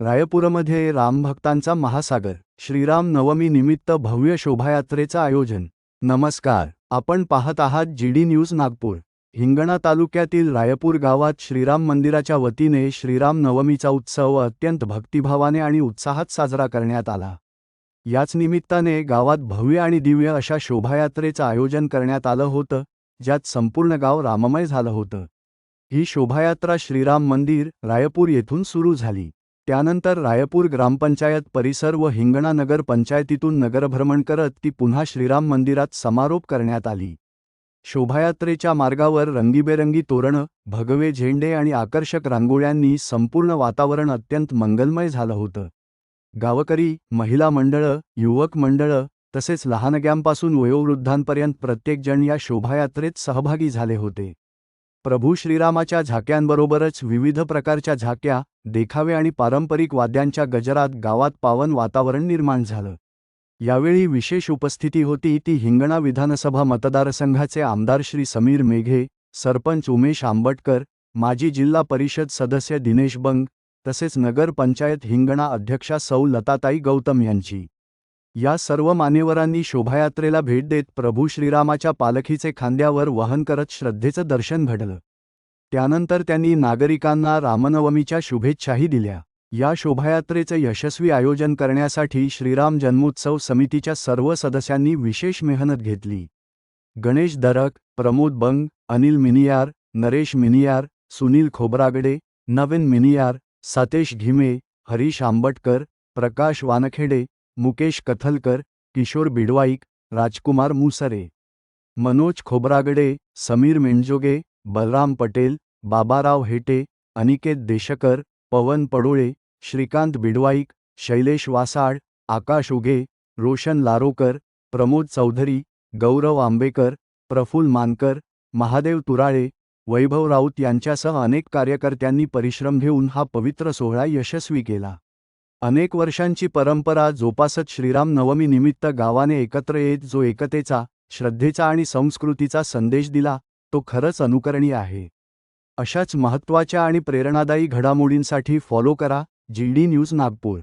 रायपूरमध्ये रामभक्तांचा महासागर श्रीराम नवमी निमित्त भव्य शोभायात्रेचं आयोजन. नमस्कार आपण पाहत आहात G D news Nagpur. Hingna तालुक्यातील रायपूर गावात श्रीराम मंदिराच्या वतीने श्रीराम नवमीचा उत्सव अत्यंत भक्तिभावाने आणि उत्साहात साजरा करण्यात आला. याच निमित्ताने गावात भव्य आणि दिव्य अशा शोभायात्रेचं आयोजन करण्यात आलं होतं ज्यात संपूर्ण गाव राममय झालं होतं. ही शोभायात्रा श्रीराम मंदिर रायपूर येथून सुरू झाली. त्यानंतर रायपूर ग्रामपंचायत परिसर व हिंगणा नगर पंचायतीतून नगरभ्रमण करत ती पुन्हा श्रीराम मंदिरात समारोप करण्यात आली. शोभायात्रेच्या मार्गावर रंगीबेरंगी तोरणं भगवे झेंडे आणि आकर्षक रांगोळ्यांनी संपूर्ण वातावरण अत्यंत मंगलमय झालं होतं. गावकरी महिला मंडळं युवक मंडळं तसेच लहानग्यांपासून वयोवृद्धांपर्यंत प्रत्येकजण या शोभायात्रेत सहभागी झाले होते. प्रभू श्रीरामाच्या झाक्यांबरोबरच विविध प्रकारच्या झाक्या देखावे आणि पारंपरिक वाद्यांच्या गजरात गावात पावन वातावरण निर्माण झालं. यावेळी विशेष उपस्थिती होती ती हिंगणा विधानसभा मतदारसंघाचे आमदार श्री समीर मेघे सरपंच उमेश आंबटकर माजी जिल्हा परिषद सदस्य दिनेश बंग तसेच नगर पंचायत हिंगणा अध्यक्षा सौ लताताई गौतम यांची. या सर्व मान्यवरांनी शोभायात्रेला भेट देत प्रभू श्रीरामाच्या पालखीचे खांद्यावर वहन करत श्रद्धेचं दर्शन घडलं. त्यानंतर त्यांनी नागरिकांना रामनवमीच्या शुभेच्छाही दिल्या. या शोभायात्रेचं यशस्वी आयोजन करण्यासाठी श्रीराम जन्मोत्सव समितीच्या सर्व सदस्यांनी विशेष मेहनत घेतली. गणेश दरक प्रमोद बंग अनिल मिनियार नरेश मिनियार सुनील खोबरागडे नवीन मिनियार सतेश घिमे हरीश आंबटकर प्रकाश वानखेडे मुकेश कथलकर किशोर बिडवाईक राजकुमार मुसरे मनोज खोबरागडे समीर मेंजोगे बलराम पटेल बाबाराव हेटे अनिकेत देशकर पवन पडोळे श्रीकांत बिडवाईक शैलेश वासाळ आकाश उगे रोशन लारोकर प्रमोद चौधरी गौरव आंबेकर प्रफुल मानकर महादेव तुराळे वैभव राऊत यांच्यासह अनेक कार्यकर्त्यांनी परिश्रम घेऊन हा पवित्र सोहळा यशस्वी केला. अनेक वर्षांची परंपरा जोपासत श्रीराम नवमी निमित्त गावाने एकत्र येत जो एकतेचा श्रद्धेचा आणि संस्कृतीचा संदेश दिला तो खरंच अनुकरणीय आहे. अशाच महत्त्वाच्या आणि प्रेरणादायी घडामोडींसाठी फॉलो करा जी डी न्यूज नागपूर.